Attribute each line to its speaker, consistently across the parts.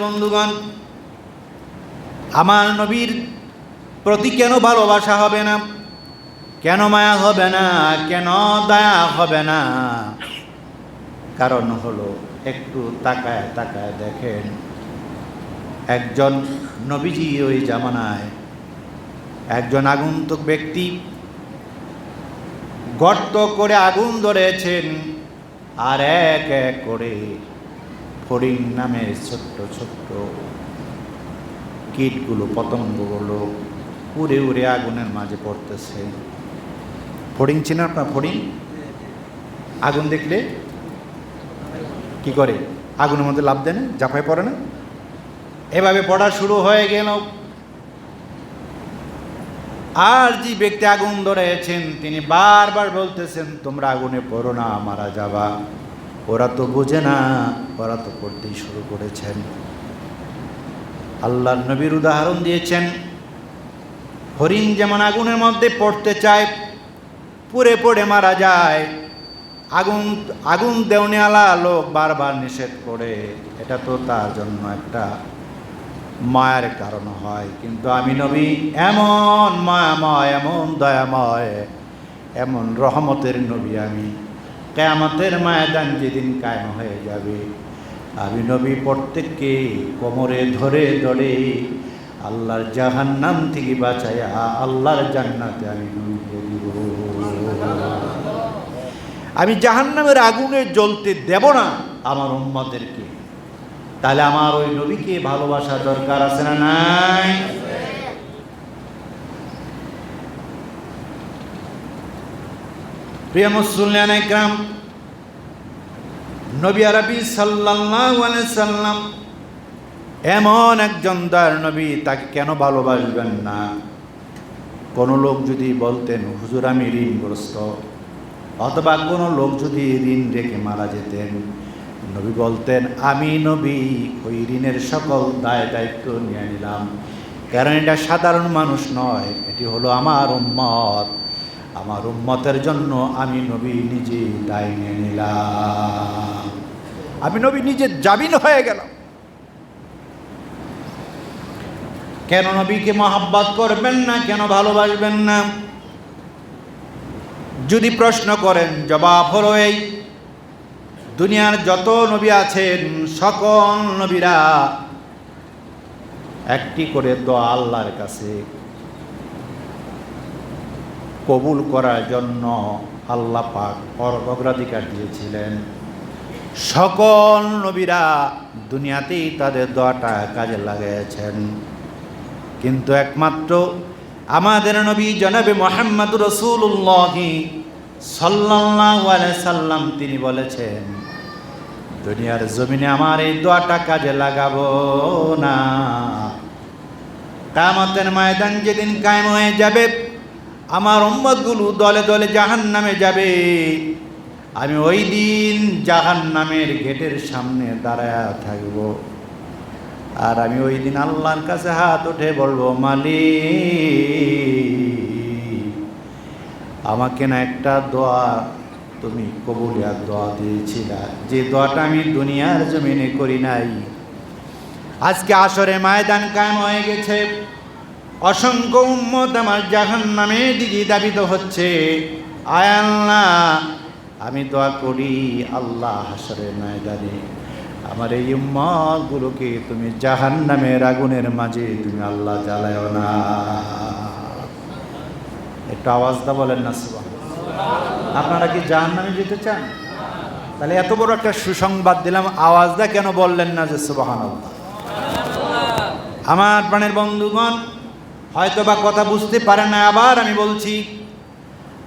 Speaker 1: বন্ধুগণ, আমার নবীর প্রতি কেন ভালোবাসা হবে না? কেন মায়া হবে না? কেন দয়া হবে না? কারণ হলো, একটু তাকায় তাকায় দেখেন, একজন নবীজি ওই জামানায়, একজন আগন্তুক ব্যক্তি গর্ত করে আগুন ধরেছেন, আর এক এক করে ফড়িং নামের ছোট্ট ছোট্ট কীটগুলো পতঙ্গগুলো উড়ে উড়ে আগুনের মাঝে পড়তেছে। ফড়িং চেন আপনার ফড়িং? আগুন দেখলে কি করে? আগুনের মধ্যে লাভ দেয় না? জাফায় পড়ে না? এভাবে পড়া শুরু হয়ে গেল। আর যে ব্যক্তি আগুন ধরেছেন, তিনি বারবার বলতেছেন, তোমরা আগুনে পড়ো না, মারা যাবা। ওরা তো বোঝে না, ওরা তো পড়তেই শুরু করেছেন। আল্লাহ নবীর উদাহরণ দিয়েছেন, হরিণ যেমন আগুনের মধ্যে পড়তে চায়, পুড়ে পড়ে মারা যায়, আগুন আগুন দেওয়ালা লোক বারবার নিষেধ করে। এটা তো তার জন্য একটা মায়ের কারণ হয়। কিন্তু আমি নবী, এমন মায়াময় এমন দয়াময় এমন রহমতের নবী আমি। কেয়ামতের মায়াদান যেদিন কায়েম হয়ে যাবে, আমি নবী প্রত্যেককে কোমরে ধরে ধরে আল্লাহর জাহান্নাম থেকে বাঁচাইয়া আল্লাহর জান্নাতে আমি দিব আমি জাহান্নামের আগুনে জ্বলতে দেব না আমার উম্মদেরকে তাহলে আমার ওই নবীকে ভালোবাসা দরকার আছে না নাই? প্রিয় মুসলিয়ান একরাম, নবী আরবি সাল্লাল্লাহু আলাইহি সাল্লাম এমন একজন দয়ার নবী, তাকে কেন ভালোবাসবেন না? কোনো লোক যদি বলতেন, হুজুর, আমি ঋণগ্রস্ত। অথবা কোনো লোক যদি ঋণ রেখে মারা যেতেন নবী বলতেন, আমি নবী, ওই ঋণের সকল দায় দায়িত্ব নিয়ে নিলাম। কারণ এটা সাধারণ মানুষ নয়, এটি হলো আমার উম্মত। আমার উম্মতের জন্য আমি নবী নিজে দায় নিয়ে নিলাম। আমি নবী নিজে জামিন হয়ে গেলাম। কেন নবীকে মহাব্বত করবেন না? কেন ভালোবাসবেন না? যদি প্রশ্ন করেন, জবাব হলো এই দুনিয়ার যত নবী আছেন, সকল নবীরা একটি করে দোয়া আল্লাহর কাছে কবুল করার জন্য আল্লাহ পাক অগ্রাধিকার দিয়েছিলেন। সকল নবীরা দুনিয়াতেই তাদের দোয়াটা কাজে লাগিয়েছেন। কিন্তু একমাত্র আমাদের নবী জনাবে মোহাম্মদ রসুল্লাহি আলাইহি সাল্লাম তিনি বলেছেন দুনিয়ার জমিনে আমার এই দোয়াটা কাজে লাগাবো না। কামতের ময়দান যেদিন কায়েম হয়ে যাবে, আমার উম্মতগুলো দলে দলে জাহান নামে যাবে। আমি ওই দিন জাহান নামের গেটের সামনে দাঁড়ায় থাকব। আর আমি ওই দিন আল্লাহর কাছে হাত উঠে বলব, মালিক, আমাকে না একটা দোয়া তুমি কবুলিয়ার দোয়া দিয়েছিলা। যে দোয়াটা আমি দুনিয়ার জমিনে করি নাই। আজকে আসরে ময়দান কায়েম হয়ে গেছে। অসংখ্য উম্মত আমার জাহান নামে দিদি দাবিত হচ্ছে। আয় আল্লাহ, আমি দোয়া করি আল্লাহ হাসরের ময়দানে। আমার এই উম্মতগুলোকে তুমি জাহান নামের আগুনের মাঝে তুমি আল্লাহ জ্বালায় না। একটু আওয়াজটা বলেন না সুবাহ আপনারা কি জাহান নামে যেতে চান? তাহলে এত বড় একটা সুসংবাদ দিলাম, আওয়াজটা কেন বললেন না যে সুবাহান আমার প্রাণের বন্ধুগণ হয়তো বা কথা বুঝতে পারে না, আবার আমি বলছি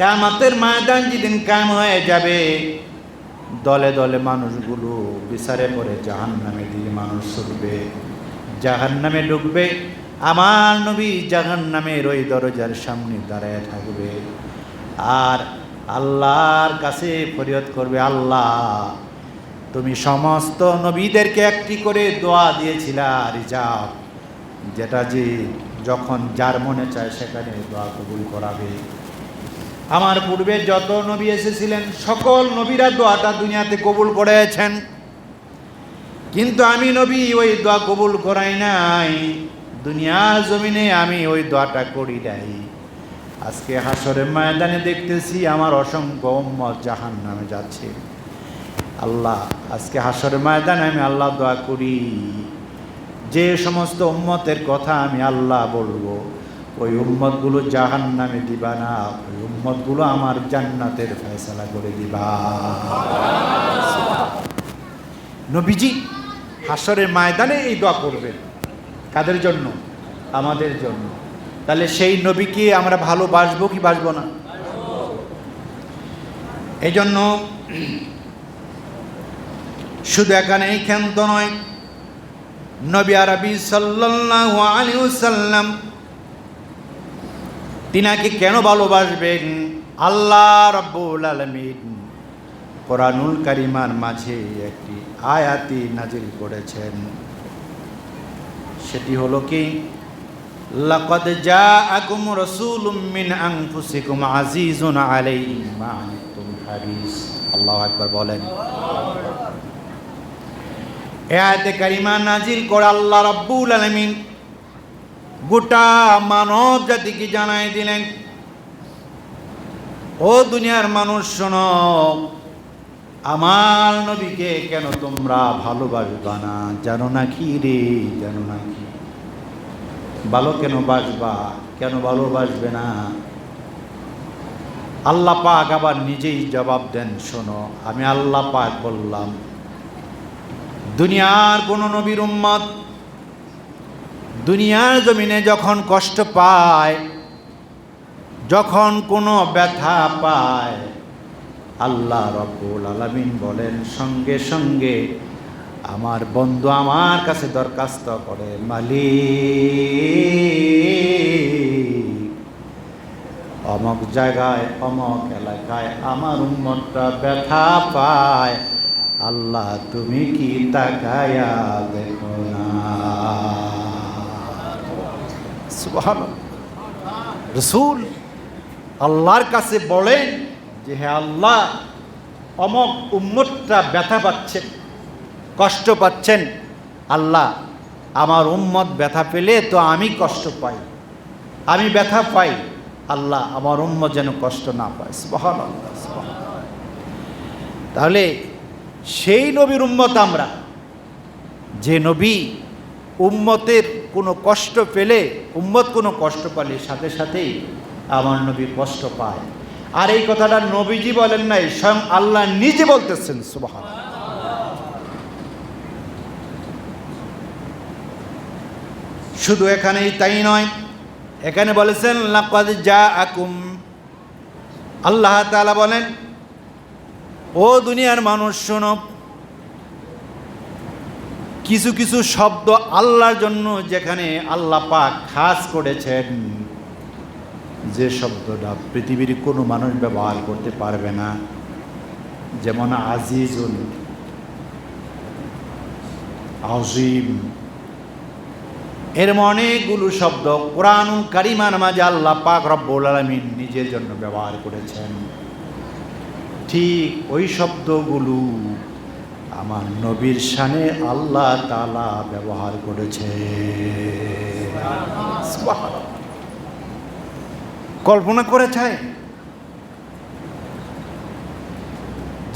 Speaker 1: কামাতের ময়দান যেদিন কায়েম হয়ে যাবে, দলে দলে মানুষগুলো বিচারে পড়ে জাহান নামে দিয়ে মানুষ ছুটবে। জাহান নামে ঢুকবে, আমার নবী জাহান নামের ওই দরজার সামনে দাঁড়ায় থাকবে। আর আল্লাহর কাছে ফরিয়াদ করবে, আল্লাহ, তুমি সমস্ত নবীদেরকে একটি করে দোয়া দিয়েছিলা রিজার্ভ যেটা যে যখন যার মনে চায় সেখানে দোয়া কবুল করাবে। আমার পূর্বে যত নবী এসেছিলেন, সকল নবীরা দোয়াটা দুনিয়াতে কবুল করেছেন। কিন্তু আমি নবী ওই দোয়া কবুল করাই নাই, দুনিয়ার জমিনে আমি ওই দোয়াটা করি নাই। আজকে হাসরের ময়দানে দেখতেছি আমার অসংখ্য উম্মত জাহান নামে যাচ্ছে। আল্লাহ, আজকে হাসরের ময়দানে আমি আল্লাহ দোয়া করি। যে সমস্ত উম্মতের কথা আমি আল্লাহ বলব, ওই উম্মতগুলো জাহান নামে দিবা না, ওই উম্মতগুলো আমার জান্নাতের ফয়সালা করে দিবা। নবীজি, হাসরের ময়দানে এই দোয়া করবেন। কাদের জন্য? আমাদের জন্য। তাহলে সেই নবীকে আমরা ভালোবাসবো কি বাসবো না? এই জন্য শুধু এখানেই ক্ষান্ত নয়, নবী আরবি আলাইহি ওয়াসাল্লাম তিনাকে কেন ভালোবাসবেন? আল্লাহ রাব্বুল আলামিন কোরআনুল কারিমার মাঝে একটি আয়াতি নাজিল করেছেন। সেটি হলো কি? লাকাদ জাআকুম রাসূলুম মিন আনফুসিকুম আজিজুন আলাইহি মা আনিতুম হারিস আল্লাহু আকবার বলেন। এ আয়াতে কারিমা নাজিল করে আল্লাহ রাব্বুল আলামিন গোটা মানব জাতিকে জানাই দিলেন, ও দুনিয়ার মানুষ শোনো, আমার নবীকে কেন তোমরা ভালোবাসবা না? জানো না কি রে? জানো না কি ভালো কেন বাসবা কেন ভালো ভালোবাসবে না? আল্লাহ পাক আবার নিজেই জবাব দেন, শোনো, আমি আল্লাহ পাক বললাম, দুনিয়ার কোনো নবীর উম্মত দুনিয়ার জমিনে যখন কষ্ট পায়, যখন কোনো ব্যথা পায়, আল্লাহ রব্বুল আলামিন বলেন, সঙ্গে সঙ্গে আমার বন্ধু আমার কাছে দরখাস্ত করে, মালিক। অমক জায়গায়, অমক এলাকায় আমার উম্মতটা ব্যথা পায়। আল্লাহ, তুমি কি তাকায়া দেখো না? রসুল আল্লাহর কাছে বলেন যে হ্যাঁ আল্লাহ, অমক উম্মতটা ব্যথা পাচ্ছেন কষ্ট পাচ্ছেন? আল্লাহ, আমার উম্মত ব্যথা পেলে তো আমি কষ্ট পাই। আমি ব্যথা পাই। আল্লাহ, আমার উম্মত যেন কষ্ট না পায়। সুবহান তাহলে সেই নবীর উম্মত আমরা। যে নবী উম্মতের কোনো কষ্ট পেলে, উম্মত কোনো কষ্ট পালে সাথে সাথেই আমার নবী কষ্ট পায়। আর এই কথাটা নবীজি বলেন নাই, স্বয়ং আল্লাহ নিজে বলতেছেন সুবহান শুধু এখানেই তাই নয়, এখানে বলেছেন, লাকাদ জাআকুম। আল্লাহ তাআলা বলেন, ও দুনিয়ার মানুষ, শোনো, কিছু কিছু শব্দ আল্লাহর জন্য যেখানে আল্লাহ পাক খাস করেছেন, যে শব্দটা পৃথিবীর কোনো মানুষ ব্যবহার করতে পারবে না। যেমন আজিজুল আজিম এর অনেকগুলো শব্দ। কোরআন কারিমার মাঝে আল্লাহ পাক রব্বুল আলমিন নিজের জন্য ব্যবহার করেছেন। ঠিক ওই শব্দগুলো আমার নবীর শানে আল্লাহ তালা ব্যবহার করেছে। কল্পনা করেছে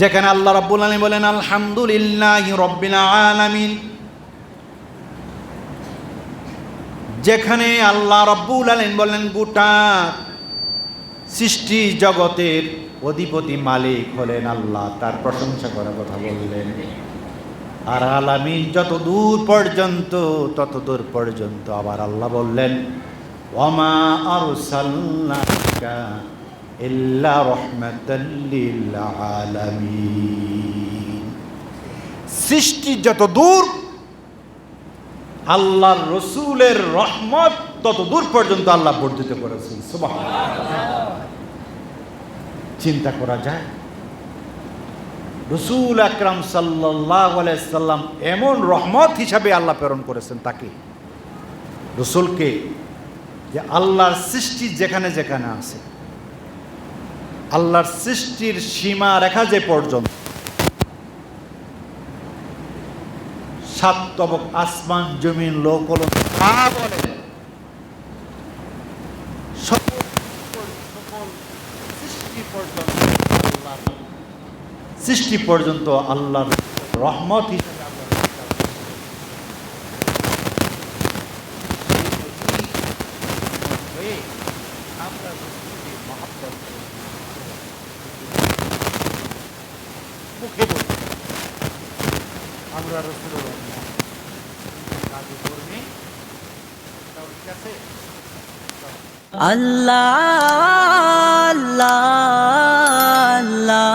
Speaker 1: যেখানে আল্লাহ রব্বুল আলমী বলেন, আলহামদুলিল্লাহ রব্বিল আলামিন। যেখানে আল্লাহ রব্বুল আলম বললেন, গোটা সৃষ্টি জগতের অধিপতি মালিক হলেন আল্লাহ। তার প্রশংসা করার কথা বললেন। আর আলামিন যত দূর পর্যন্ত, তত দূর পর্যন্ত আবার আল্লাহ বললেন, ওমা আলামিন। সৃষ্টি যত দূর আল্লাহর রসুলের রহমত তত দূর পর্যন্ত আল্লাহ বর্ধিত করেছেন। চিন্তা করা যায়। রসুল আকরাম সাল্লাহ সাল্লাম এমন রহমত হিসাবে আল্লাহ প্রেরণ করেছেন তাকে। রসুলকে যে আল্লাহর সৃষ্টি যেখানে যেখানে আছে, আল্লাহর সৃষ্টির সীমা রেখা যে পর্যন্ত সাত তবক আসমান জমিন তা বলে। সকল সকল সৃষ্টি পর্যন্ত আল্লাহর সৃষ্টি পর্যন্ত আল্লাহর রহমত হিসেবে আমরা বিশ্বাস করি। হয়ে আমরা রসুলকে মহাব্বত করি। মুখে বলি আমরা রসুলের কাজ করবি ঠিক
Speaker 2: আছে? আল্লাহ আল্লাহ।